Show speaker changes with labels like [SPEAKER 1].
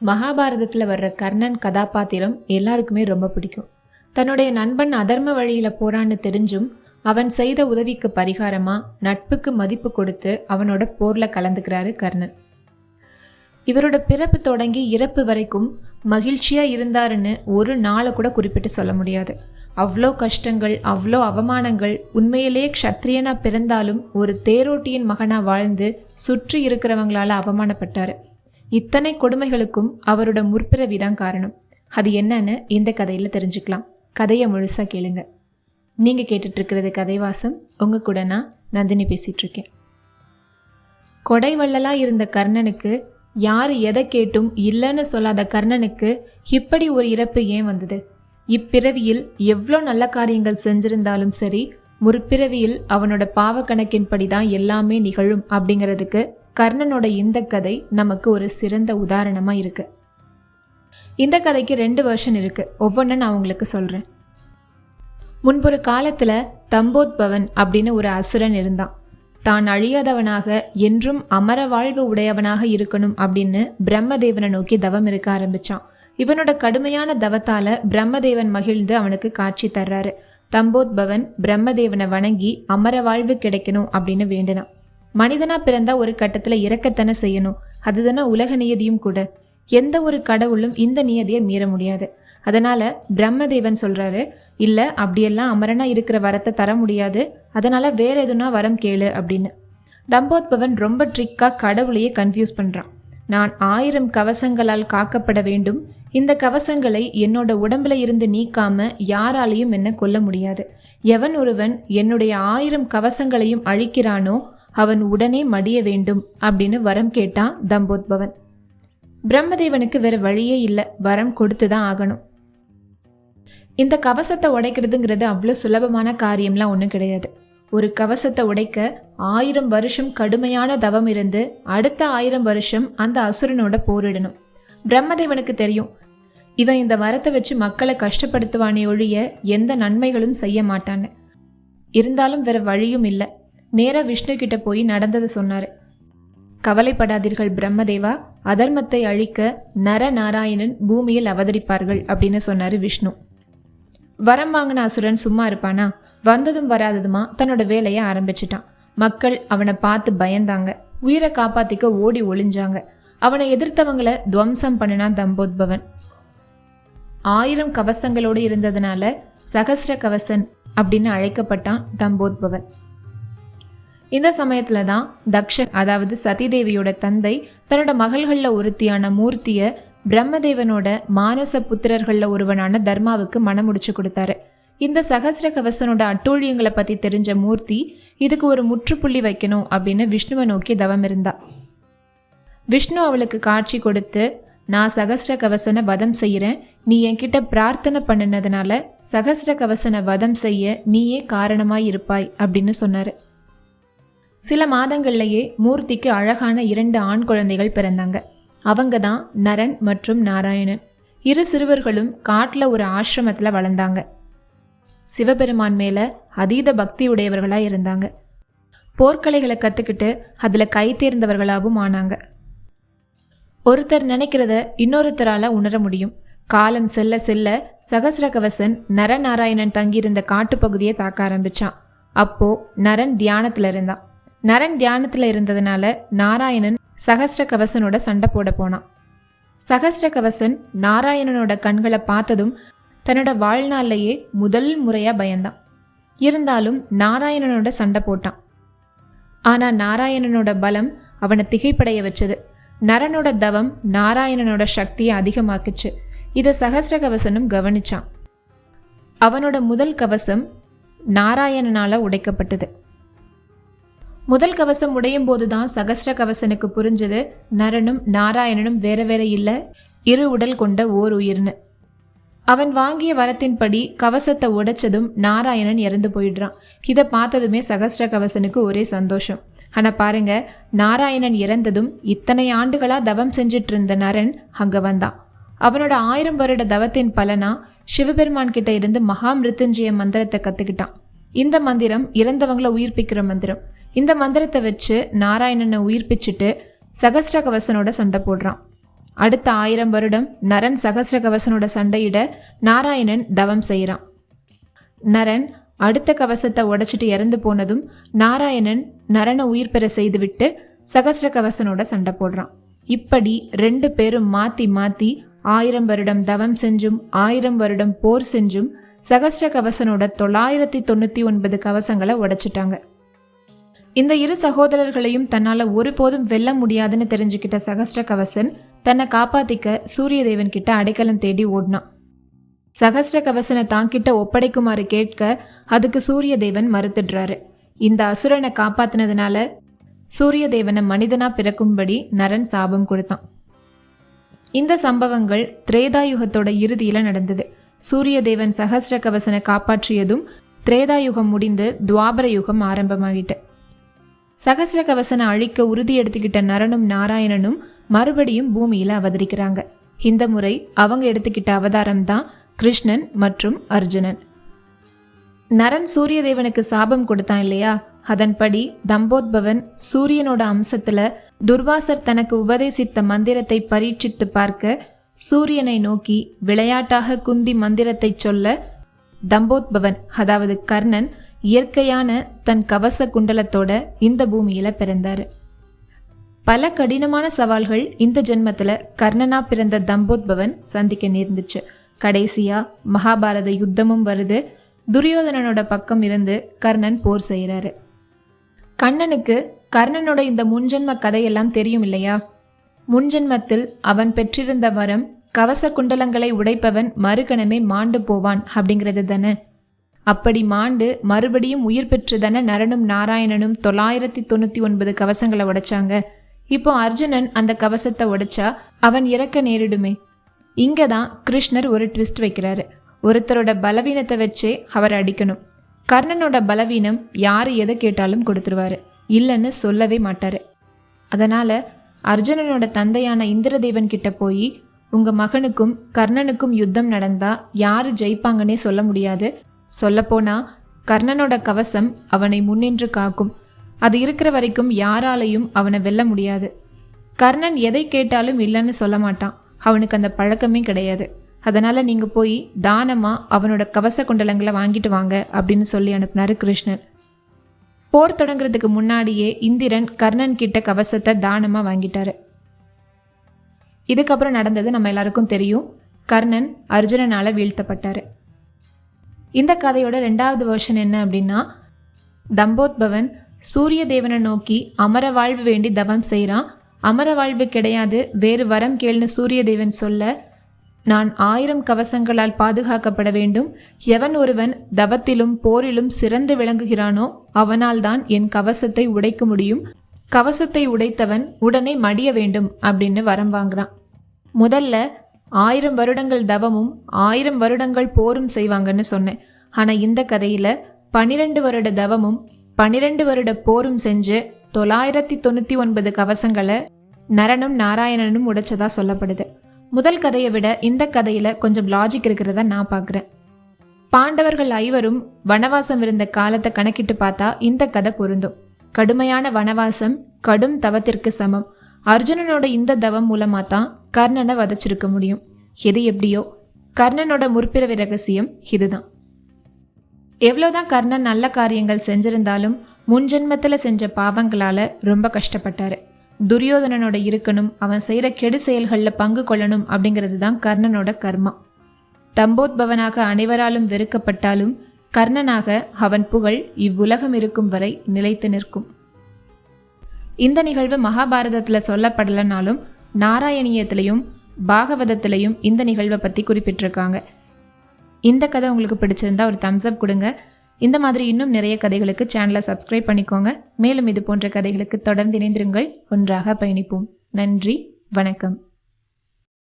[SPEAKER 1] மகாபாரதத்தில் வர்ற கர்ணன் கதாபாத்திரம் எல்லாருக்குமே ரொம்ப பிடிக்கும். தன்னுடைய நண்பன் அதர்ம வழியில் போறான்னு தெரிஞ்சும் அவன் செய்த உதவிக்கு பரிகாரமாக நட்புக்கு மதிப்பு கொடுத்து அவனோட போரில் கலந்துக்கிறாரு கர்ணன். இவரோட பிறப்பு தொடங்கி இறப்பு வரைக்கும் மகிழ்ச்சியாக இருந்தாருன்னு ஒரு நாளை கூட குறிப்பிட்டு சொல்ல முடியாது. அவ்வளோ கஷ்டங்கள் அவ்வளோ அவமானங்கள் உண்மையிலேயே க்ஷத்ரியனாக பிறந்தாலும் ஒரு தேரோட்டியின் மகனாக வாழ்ந்து சுற்றி இருக்கிறவங்களால அவமானப்பட்டார். இத்தனை கொடுமைகளுக்கும் அவரோட முற்பிறவி தான் காரணம். அது என்னன்னு இந்த கதையில் தெரிஞ்சுக்கலாம். கதையை முழுசாக கேளுங்க. நீங்கள் கேட்டுட்ருக்கிறது கதைவாசம். உங்க கூட நான் நந்தினி பேசிகிட்ருக்கேன் கொடைவள்ளலாக இருந்த கர்ணனுக்கு யார் எதை கேட்டும் இல்லைன்னு சொல்லாத கர்ணனுக்கு இப்படி ஒரு இறப்பு ஏன் வந்தது? இப்பிறவியில் எவ்வளோ நல்ல காரியங்கள் செஞ்சிருந்தாலும் சரி முற்பிறவியில் அவனோட பாவ கணக்கின்படி தான் எல்லாமே நிகழும் அப்படிங்கிறதுக்கு கர்ணனோட இந்த கதை நமக்கு ஒரு சிறந்த உதாரணமாக இருக்கு. இந்த கதைக்கு ரெண்டு வெர்ஷன் இருக்கு. ஒவ்வொன்றும் நான் உங்களுக்கு சொல்கிறேன் முன்பொரு காலத்தில் தம்போத்பவன் அப்படின்னு ஒரு அசுரன் இருந்தான். தான் அழியாதவனாக என்றும் அமர வாழ்வு உடையவனாக இருக்கணும் அப்படின்னு பிரம்மதேவனை நோக்கி தவம் இருக்க ஆரம்பிச்சான். இவனோட கடுமையான தவத்தால் பிரம்மதேவன் மகிழ்ந்து அவனுக்கு காட்சி தர்றாரு. தம்போத்பவன் பிரம்மதேவனை வணங்கி அமர வாழ்வு கிடைக்கணும் அப்படின்னு வேண்டினான். மனிதனா பிறந்தா ஒரு கட்டத்துல இறக்கத்தானே செய்யணும். அதுதானே உலக நியதியும் கூட. எந்த ஒரு கடவுளும் இந்த நியதியை மீற முடியாது. அதனால பிரம்மதேவன் சொல்றாரு இல்ல அப்படியெல்லாம் அமரனா இருக்கிற வரத்தை தர முடியாது. அதனால வேற எதுனா வரம் கேளு அப்படின்னு. தம்போத்பவன் ரொம்ப ட்ரிக்கா கடவுளையே கன்ஃபியூஸ் பண்றான். நான் ஆயிரம் கவசங்களால் காக்கப்பட வேண்டும். இந்த கவசங்களை என்னோட உடம்புல இருந்து நீக்காம யாராலையும் என்ன கொல்ல முடியாது. எவன் ஒருவன் என்னுடைய ஆயிரம் கவசங்களையும் அழிக்கிறானோ அவன் உடனே மடிய வேண்டும் அப்படின்னு வரம் கேட்டான் தம்போத்பவன். பிரம்மதேவனுக்கு வேற வழியே இல்லை வரம் கொடுத்து தான் ஆகணும். இந்த கவசத்தை உடைக்கிறதுங்கிறது அவ்வளோ சுலபமான காரியம்லாம் ஒன்றும் கிடையாது. ஒரு கவசத்தை உடைக்க ஆயிரம் வருஷம் கடுமையான தவம் இருந்து அடுத்த ஆயிரம் வருஷம் அந்த அசுரனோட போரிடணும். பிரம்மதேவனுக்கு தெரியும் இவன் இந்த வரத்தை வச்சு மக்களை கஷ்டப்படுத்துவானே ஒழிய எந்த நன்மைகளும் செய்ய மாட்டான்னு. இருந்தாலும் வேற வழியும் இல்லை. நேராக விஷ்ணு கிட்ட போய் நடந்ததை சொன்னார். கவலைப்படாதீர்கள் பிரம்மதேவா அதர்மத்தை அழிக்க நர நாராயணன் பூமியில் அவதரிப்பார்கள் அப்படின்னு சொன்னார் விஷ்ணு. வரம் வாங்கின அசுரன் சும்மா இருப்பானா? வந்ததும் வராததுமா? தன்னோட வேலையை ஆரம்பிச்சிட்டான். மக்கள் அவனை பார்த்து பயந்தாங்க. உயிரை காப்பாத்திக்க ஓடி ஒளிஞ்சாங்க. அவனை எதிர்த்தவங்கள துவம்சம் பண்ணினான் தம்போத்பவன். ஆயிரம் கவசங்களோடு இருந்ததுனால சகசிர கவசன் அப்படின்னு அழைக்கப்பட்டான் தம்போத்பவன். இந்த சமயத்துல தான் தக்ஷ அதாவது சதிதேவியோட தந்தை தன்னோட மகள்களில் ஒருத்தியான மூர்த்திய பிரம்மதேவனோட மானச புத்திரர்களில் ஒருவனான தர்மாவுக்கு மனம் முடிச்சு கொடுத்தாரு. இந்த சகசிர கவசனோட அட்டூழியங்களை பத்தி தெரிஞ்ச மூர்த்தி இதுக்கு ஒரு முற்றுப்புள்ளி வைக்கணும் அப்படின்னு விஷ்ணுவை நோக்கி தவம் இருந்தா. விஷ்ணு அவளுக்கு காட்சி கொடுத்து நான் சகசிர கவசனை வதம் செய்கிறேன் நீ என்கிட்ட பிரார்த்தனை பண்ணினதுனால சகசிர கவசனை வதம் செய்ய நீயே காரணமாய் இருப்பாய் அப்படின்னு சொன்னாரு. சில மாதங்கள்லேயே மூர்த்திக்கு அழகான இரண்டு ஆண் குழந்தைகள் பிறந்தாங்க. அவங்க தான் நரன் மற்றும் நாராயணன். இரு சிறுவர்களும் காட்டில் ஒரு ஆசிரமத்தில் வளர்ந்தாங்க. சிவபெருமான் மேலே அதீத பக்தி உடையவர்களாக இருந்தாங்க. போர்க்கலைகளை கற்றுக்கிட்டு அதில் கை தேர்ந்தவர்களாகவும் ஆனாங்க. ஒருத்தர் நினைக்கிறத இன்னொருத்தரால் உணர முடியும். காலம் செல்ல செல்ல சகசிரகவசன் நரநாராயணன் தங்கியிருந்த காட்டுப்பகுதியை தாக்க ஆரம்பிச்சான். அப்போ நரன் தியானத்தில் இருந்தான். நரன் தியானத்தில் இருந்ததுனால நாராயணன் சகஸ்ரகவசனோட சண்டை போட போனான். சகஸ்ரகவசன் நாராயணனோட கண்களை பார்த்ததும் தன்னோட வாழ்நாள்லையே முதல் முறையாக பயந்தான். இருந்தாலும் நாராயணனோட சண்டை போட்டான். ஆனால் நாராயணனோட பலம் அவனை திகைப்படைய வச்சது. நரனோட தவம் நாராயணனோட சக்தியை அதிகமாக்குச்சு. இதை சகஸ்ரகவசனும் கவனிச்சான். அவனோட முதல் கவசம் நாராயணனால் உடைக்கப்பட்டது. முதல் கவசம் உடையும் போதுதான் சகஸ்ர கவசனுக்கு புரிஞ்சது. நரனும் நாராயணனும் வேற வேற இல்ல. இரு உடல் கொண்ட ஓர் உயிர்னு. அவன் வாங்கிய வரத்தின்படி கவசத்தை உடைச்சதும் நாராயணன் இறந்து போயிடுறான். இதை பார்த்ததுமே சகஸ்ர கவசனுக்கு ஒரே சந்தோஷம். ஆனா பாருங்க நாராயணன் இறந்ததும் இத்தனை ஆண்டுகளா தவம் செஞ்சிட்டு இருந்த நரன் அங்க வந்தான். அவனோட ஆயிரம் வருட தவத்தின் பலனா சிவபெருமான் கிட்ட இருந்து மகா மிருத்துஞ்சய மந்திரத்தை கத்துக்கிட்டான். இந்த மந்திரம் இறந்தவங்களை உயிர்ப்பிக்கிற மந்திரம். இந்த மந்திரத்தை வச்சு நாராயணனை உயிர்ப்பிச்சுட்டு சகஸ்ர கவசனோட சண்டை போடுறான். அடுத்த ஆயிரம் வருடம் நரன் சகஸ்ர கவசனோட சண்டையிட நாராயணன் தவம் செய்கிறான். நரன் அடுத்த கவசத்தை உடைச்சிட்டு இறந்து போனதும் நாராயணன் நரனை உயிர் பெற செய்துவிட்டு சகஸ்ர கவசனோட சண்டை போடுறான். இப்படி ரெண்டு பேரும் மாற்றி மாற்றி ஆயிரம் வருடம் தவம் செஞ்சும் ஆயிரம் வருடம் போர் செஞ்சும் சகஸ்ர கவசனோட தொள்ளாயிரத்தி தொண்ணூற்றி ஒன்பது கவசங்களை உடைச்சிட்டாங்க. இந்த இரு சகோதரர்களையும் தன்னால் ஒருபோதும் வெல்ல முடியாதுன்னு தெரிஞ்சுக்கிட்ட சகஸ்ர கவசன் தன்னை காப்பாத்திக்க சூரியதேவன் கிட்ட அடைக்கலம் தேடி ஓடினான். சகஸ்ர கவசனை தாங்கிட்ட ஒப்படைக்குமாறு கேட்க அதுக்கு சூரியதேவன் மறுத்துடுறாரு. இந்த அசுரனை காப்பாத்தினதுனால சூரியதேவனை மனிதனா பிறக்கும்படி நரன் சாபம் கொடுத்தான். இந்த சம்பவங்கள் திரேதாயுகத்தோட இறுதியில் நடந்தது. சூரியதேவன் சகசிர கவசனை காப்பாற்றியதும் திரேதாயுகம் முடிந்து துவாபர யுகம் ஆரம்பமாகிட்டு சகசிர கவசனை அழிக்க உறுதி எடுத்துக்கிட்ட நரனும் நாராயணனும் மறுபடியும் பூமியில் அவதரிக்கிறாங்க. இந்த முறை அவங்க எடுத்துக்கிட்ட அவதாரம் தான் கிருஷ்ணன் மற்றும் அர்ஜுனன். நரன் சூரியதேவனுக்கு சாபம் கொடுத்தான் இல்லையா? அதன்படி தம்போத்பவன் சூரியனோட அம்சத்துல துர்வாசர் தனக்கு உபதேசித்த மந்திரத்தை பரீட்சித்து பார்க்க சூரியனை நோக்கி விளையாட்டாக குந்தி மந்திரத்தை சொல்ல தம்போத்பவன் அதாவது கர்ணன் இயற்கையான தன் கவச குண்டலத்தோட இந்த பூமியில பிறந்தார். பல கடினமான சவால்கள் இந்த ஜென்மத்தில் கர்ணனா பிறந்த தம்போத்பவன் சந்திக்க நேர்ந்துச்சு. கடைசியா மகாபாரத யுத்தமும் வருது. துரியோதனனோட பக்கம் இருந்து கர்ணன் போர் செய்கிறாரு கண்ணனுக்கு கர்ணனோட இந்த முன்ஜென்ம கதையெல்லாம் தெரியும் இல்லையா? முன்ஜென்மத்தில் அவன் பெற்றிருந்த வரம் கவச குண்டலங்களை உடைப்பவன் மறுகணமே மாண்டு போவான் அப்படிங்கிறது தானே? அப்படி மாண்டு மறுபடியும் உயிர் பெற்று தானே நரனும் நாராயணனும் தொள்ளாயிரத்தி தொண்ணூற்றி ஒன்பது கவசங்களை உடைச்சாங்க. இப்போ அர்ஜுனன் அந்த கவசத்தை உடைச்சா அவன் இறக்க நேரிடுமே. இங்கே தான் கிருஷ்ணர் ஒரு ட்விஸ்ட் வைக்கிறாரு. ஒருத்தரோட பலவீனத்தை வச்சே அவர் அடிக்கணும். கர்ணனோட பலவீனம் யார் எதை கேட்டாலும் கொடுத்துருவாரு. இல்லைன்னு சொல்லவே மாட்டாரு. அதனால அர்ஜுனனோட தந்தையான இந்திரதேவன் கிட்ட போய் உங்க மகனுக்கும் கர்ணனுக்கும் யுத்தம் நடந்தா யாரு ஜெயிப்பாங்கன்னே சொல்ல முடியாது. சொல்லப்போனா கர்ணனோட கவசம் அவனை முன்னின்று காக்கும். அது இருக்கிற வரைக்கும் யாராலையும் அவனை வெல்ல முடியாது. கர்ணன் எதை கேட்டாலும் இல்லைன்னு சொல்ல மாட்டான். அவனுக்கு அந்த பழக்கமே கிடையாது. அதனால நீங்க போய் தானமா அவனோட கவச குண்டலங்களை வாங்கிட்டு வாங்க அப்படின்னு சொல்லி அனுப்புனாரு கிருஷ்ணன். போர் தொடங்குறதுக்கு முன்னாடியே இந்திரன் கர்ணன் கிட்ட கவசத்தை தானமாக வாங்கிட்டாரு. இதுக்கப்புறம் நடந்தது நம்ம எல்லாருக்கும் தெரியும். கர்ணன் அர்ஜுனனால் வீழ்த்தப்பட்டார். இந்த கதையோட ரெண்டாவது வேர்ஷன் என்ன அப்படின்னா தம்போத்பவன் சூரிய தேவனை நோக்கி அமர வாழ்வு வேண்டி தவம் செய்கிறான் அமர வாழ்வு கிடையாது வேறு வரம் கேள்னு சூரிய தேவன் சொல்ல நான் ஆயிரம் கவசங்களால் பாதுகாக்கப்பட வேண்டும். எவன் ஒருவன் தவத்திலும் போரிலும் சிறந்து விளங்குகிறானோ அவனால் தான் என் கவசத்தை உடைக்க முடியும். கவசத்தை உடைத்தவன் உடனே மடிய வேண்டும் அப்படின்னு வரம் வாங்குறான். முதல்ல ஆயிரம் வருடங்கள் தவமும் ஆயிரம் வருடங்கள் போரும் செய்வாங்கன்னு சொன்னேன். ஆனால் இந்த கதையில் பனிரெண்டு வருட தவமும் பனிரெண்டு வருட போரும் செஞ்சு தொள்ளாயிரத்தி தொண்ணூற்றி ஒன்பது கவசங்களை நரனும் நாராயணனும் உடைச்சதா சொல்லப்படுது. முதல் கதையை விட இந்த கதையில் கொஞ்சம் லாஜிக் இருக்கிறத நான் பார்க்குறேன். பாண்டவர்கள் ஐவரும் வனவாசம் இருந்த காலத்தை கணக்கிட்டு பார்த்தா இந்த கதை பொருந்தும். கடுமையான வனவாசம் கடும் தவத்திற்கு சமம். அர்ஜுனனோட இந்த தவம் மூலமாக தான் கர்ணனை வதச்சிருக்க முடியும். எது எப்படியோ? கர்ணனோட முற்பிறவி ரகசியம் இதுதான். எவ்வளோதான் கர்ணன் நல்ல காரியங்கள் செஞ்சிருந்தாலும் முன்ஜென்மத்தில் செஞ்ச பாவங்களால ரொம்ப கஷ்டப்பட்டாரு. துரியோதனனோட இருக்கணும் அவன் செய்கிற கெடு செயல்களில் பங்கு கொள்ளணும் அப்படிங்கிறது தான் கர்ணனோட கர்மா. தம்போத்பவனாக அனைவராலும் வெறுக்கப்பட்டாலும் கர்ணனாக அவன் புகழ் இவ்வுலகம் இருக்கும் வரை நிலைத்து நிற்கும். இந்த நிகழ்வு மகாபாரதத்தில் சொல்லப்படலைனாலும் நாராயணியத்திலையும் பாகவதத்திலையும் இந்த நிகழ்வை பற்றி குறிப்பிட்டிருக்காங்க. இந்த கதை உங்களுக்கு பிடிச்சிருந்தா ஒரு தம்ஸ்அப் கொடுங்க. இந்த மாதிரி இன்னும் நிறைய கதைகளுக்கு சேனலை சப்ஸ்கிரைப் பண்ணிக்கோங்க. மேலும் இது போன்ற கதைகளுக்கு தொடர்ந்து இணைந்திருங்கள். ஒன்றாக பயணிப்போம். நன்றி. வணக்கம்.